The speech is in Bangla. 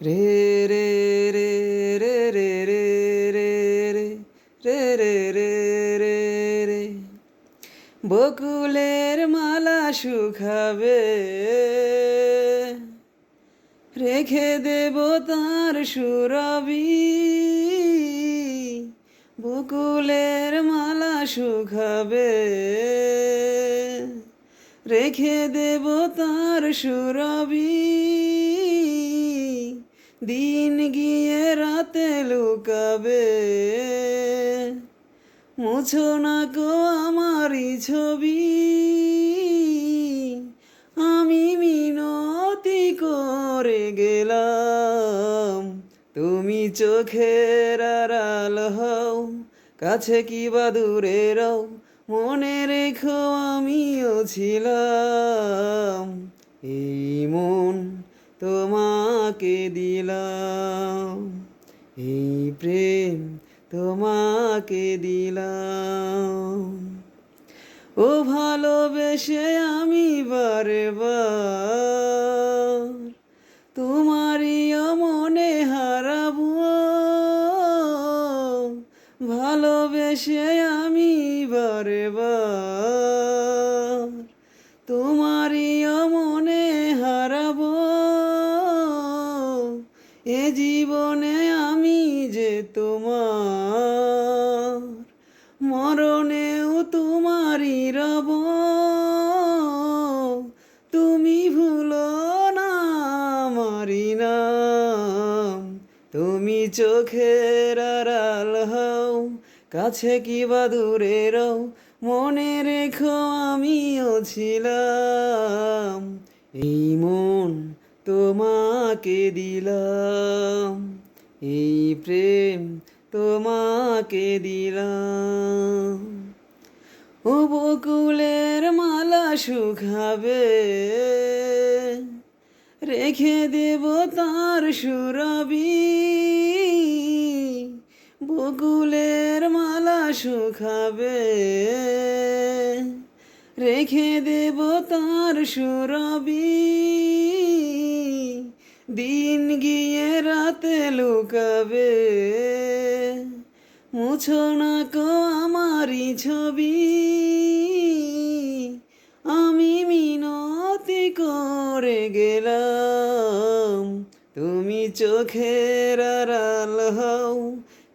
রে রে রে রে রে রে রে রে রে রে রে রে রে বকুলের মালা শুকাবে রেখে দেব তার সুরবি বকুলের মালা শুকাবে রেখে দেব তার সুরবি দিন গিয়ে রাতে লুকাবে। মুছো না গো আমারই ছবি। আমি মিনতি করে গেলাম। তুমি চোখের আড়াল হও, কাছে কি বা দূরে রও। মনে রেখো আমিও ছিলাম। এই মন তোমাকে দিলাম। এই প্রেম তোমাকে দিলাম। ও ভালোবেসে আমি বারে বার তোমারই মনে হারাবো। ভালোবেসে আমি বারে এ জীবনে আমি যে তোমার মরণেও তোমারই রব। তুমি ভুলো না আমারি নাম। তুমি চোখের আড়াল হও, কাছে কি বা দূরে রও, মনে রেখো আমিও ছিলাম। এই তোমাকে দিলাম, এই প্রেম তোমাকে দিলাম। ও বকুলের মালা শুকাবে, রেখে দেব তার সুরবি। বকুলের মালা শুকাবে রেখে দেব তার সুরবি। দিন গিয়ে রাতে লুকাবে। মুছো না কো আমারই ছবি। আমি মিনতি করে গেলাম। তুমি চোখের আড়াল হও